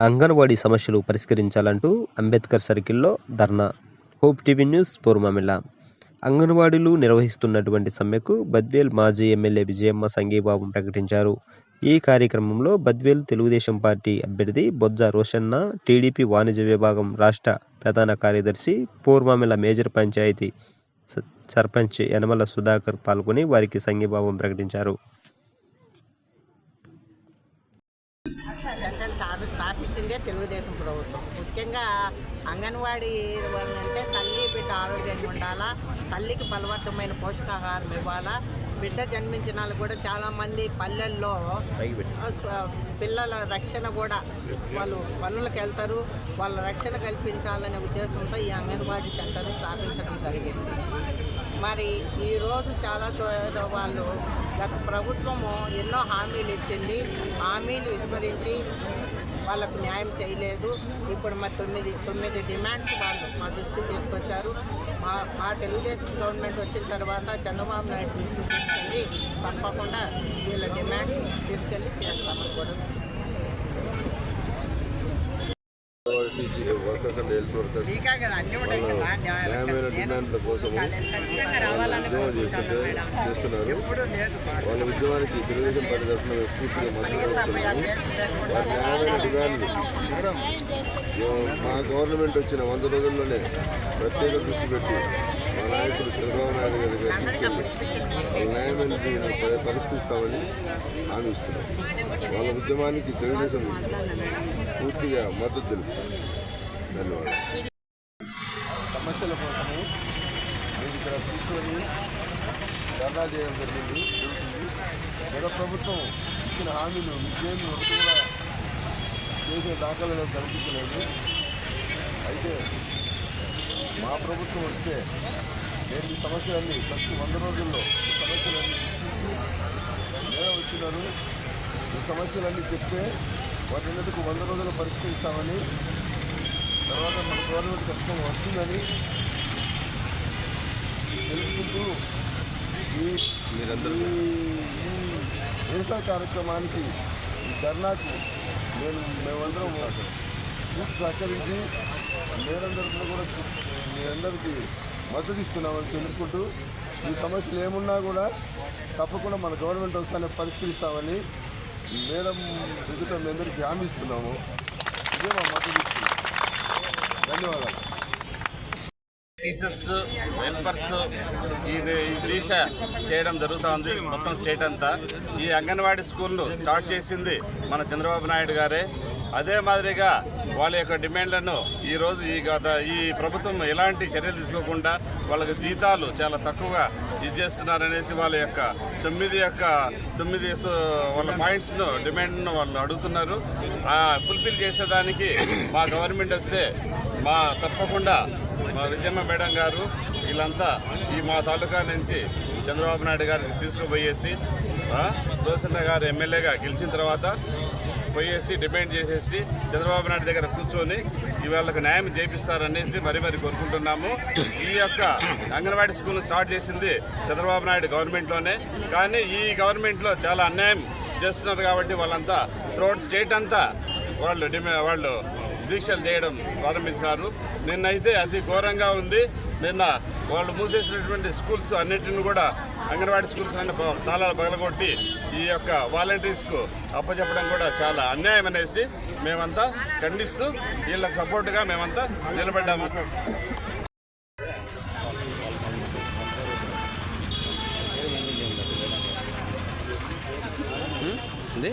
అంగన్వాడీ సమస్యలు పరిష్కరించాలంటూ అంబేద్కర్ సర్కిల్లో ధర్నా. హోప్ టీవీ న్యూస్ పూర్వమిల్ల అంగన్వాడీలు నిర్వహిస్తున్నటువంటి సమ్మెకు బద్వేల్ మాజీ ఎమ్మెల్యే విజయమ్మ సంఘీభావం ప్రకటించారు. ఈ కార్యక్రమంలో బద్వేల్ తెలుగుదేశం పార్టీ అభ్యర్థి బొజ్జ రోషన్న టీడీపీ వాణిజ్య విభాగం రాష్ట్ర ప్రధాన కార్యదర్శి పూర్వమిల్ల మేజర్ పంచాయతీ స- సర్పంచ్ యనమల సుధాకర్ పాల్గొని వారికి సంఘీభావం ప్రకటించారు. సెంటర్ స్థాపి స్థాపించిందే తెలుగుదేశం ప్రభుత్వం. ముఖ్యంగా అంగన్వాడీ వాళ్ళంటే తల్లి బిడ్డ ఆరోగ్యంగా ఉండాలా తల్లికి బలవంతమైన పోషకాహారం ఇవ్వాలా బిడ్డ జన్మించిన వాళ్ళు కూడా చాలామంది పల్లెల్లో పిల్లల రక్షణ కూడా వాళ్ళు పనులకు వెళ్తారు. వాళ్ళ రక్షణ కల్పించాలనే ఉద్దేశంతో ఈ అంగన్వాడీ సెంటర్ స్థాపించడం జరిగింది. మరి ఈరోజు చాలా చోట్ల వాళ్ళు గత ప్రభుత్వము ఎన్నో హామీలు ఇచ్చింది. హామీలు విస్మరించి వాళ్ళకు న్యాయం చేయలేదు. ఇప్పుడు మరి తొమ్మిది తొమ్మిది డిమాండ్స్ వాళ్ళు మా దృష్టికి తీసుకొచ్చారు. మా మా తెలుగుదేశం గవర్నమెంట్ వచ్చిన తర్వాత చంద్రబాబు నాయుడు దృష్టికి తీసుకెళ్ళి తప్పకుండా వీళ్ళ డిమాండ్స్ తీసుకెళ్ళి చేస్తామని కూడా వర్కర్స్ అండ్ హెల్త్ వర్కర్స్ డిమాండ్ల కోసము రావాలని ఉద్యమం చేస్తుంటే చేస్తున్నారు. వాళ్ళ ఉద్యమానికి తెలుగుదేశం పార్టీ తరఫున పూర్తిగా మద్దతు వారి న్యాయమైన డిమాండ్లు మా గవర్నమెంట్ వచ్చిన వంద రోజుల్లోనే ప్రత్యేక దృష్టి పెట్టి మా నాయకులు చంద్రబాబు నాయుడు గారి తీసుకెళ్ళి వాళ్ళ న్యాయమైన పరిష్కరిస్తామని హామీ ఇస్తున్నాం. వాళ్ళ ఉద్యమానికి తెలుగుదేశం పూర్తిగా మద్దతు తెలుపుతుంది. ధన్యవాదాలు. సమస్యల కోసము నేను ఇక్కడ కూర్చొని ధర్నా చేయడం జరిగింది. జరుగుతుంది గత ప్రభుత్వం ఇచ్చిన హామీలు విజయం కూడా చేసే దాఖలు కనిపించలేదు. అయితే మా ప్రభుత్వం వస్తే నేను ఈ సమస్యలన్నీ ప్రతి వంద రోజుల్లో ఈ సమస్యలన్నీ నేను వచ్చినాను. ఈ సమస్యలన్నీ చెప్తే వాటిన్నిటికి వంద రోజులు పరిష్కరిస్తామని తర్వాత మన గవర్నమెంట్ ఖచ్చితంగా వస్తుందని తెలుసుకుంటూ ఈ నిరసన కార్యక్రమానికి ఈ ధర్నాకు నేను మేమందరం సహకరించి మీరందరికీ కూడా మీ అందరికీ మద్దతు ఇస్తున్నామని తెలుపుకుంటూ ఈ సమస్యలు ఏమున్నా కూడా తప్పకుండా మన గవర్నమెంట్ వస్తానే పరిష్కరిస్తామని మేడం ఎదుట మీ అందరికీ హామీ ఇస్తున్నాము. ఇదే మా మద్దతు. ధన్యవాదాలు. టీచర్స్ హెల్పర్స్ ఈ ఈ దీక్ష చేయడం జరుగుతోంది. మొత్తం స్టేట్ అంతా. ఈ అంగన్వాడీ స్కూల్ను స్టార్ట్ చేసింది మన చంద్రబాబు నాయుడు గారే. అదే మాదిరిగా వాళ్ళ యొక్క డిమాండ్లను ఈరోజు ఈ గత ఈ ప్రభుత్వం ఎలాంటి చర్యలు తీసుకోకుండా వాళ్ళకి జీతాలు చాలా తక్కువగా ఇది చేస్తున్నారనేసి వాళ్ళ యొక్క తొమ్మిది యొక్క తొమ్మిది సో- వాళ్ళ పాయింట్స్ను డిమాండ్ను వాళ్ళు అడుగుతున్నారు. ఫుల్ఫిల్ చేసేదానికి మా గవర్నమెంట్ వస్తే మా తప్పకుండా మా విజయమ్మ మేడం గారు వీళ్ళంతా ఈ మా తాలూకా నుంచి చంద్రబాబు నాయుడు గారికి తీసుకుపోయేసి రోసన్న గారు ఎమ్మెల్యేగా గెలిచిన తర్వాత పోయేసి డిమాండ్ చేసేసి చంద్రబాబు నాయుడు దగ్గర కూర్చొని ఇవాళకు న్యాయం చేపిస్తారనేసి మరీ మరి కోరుకుంటున్నాము. ఈ యొక్క అంగన్వాడీ స్కూల్ స్టార్ట్ చేసింది చంద్రబాబు నాయుడు గవర్నమెంట్లోనే. కానీ ఈ గవర్నమెంట్లో చాలా అన్యాయం చేస్తున్నారు కాబట్టి వాళ్ళంతా త్రూఅవుట్ స్టేట్ అంతా వాళ్ళు డిమా వాళ్ళు దీక్షలు చేయడం ప్రారంభించినారు. నిన్నైతే అతి ఘోరంగా ఉంది. నిన్న వాళ్ళు మూసేసినటువంటి స్కూల్స్ అన్నింటిని కూడా అంగన్వాడీ స్కూల్స్ అన్ని తాళాలు పగలగొట్టి ఈ యొక్క వాలంటీర్స్కు అప్పచెప్పడం కూడా చాలా అన్యాయం అనేసి మేమంతా ఖండిస్తూ వీళ్ళకి సపోర్టుగా మేమంతా నిలబడ్డాము. ఉంది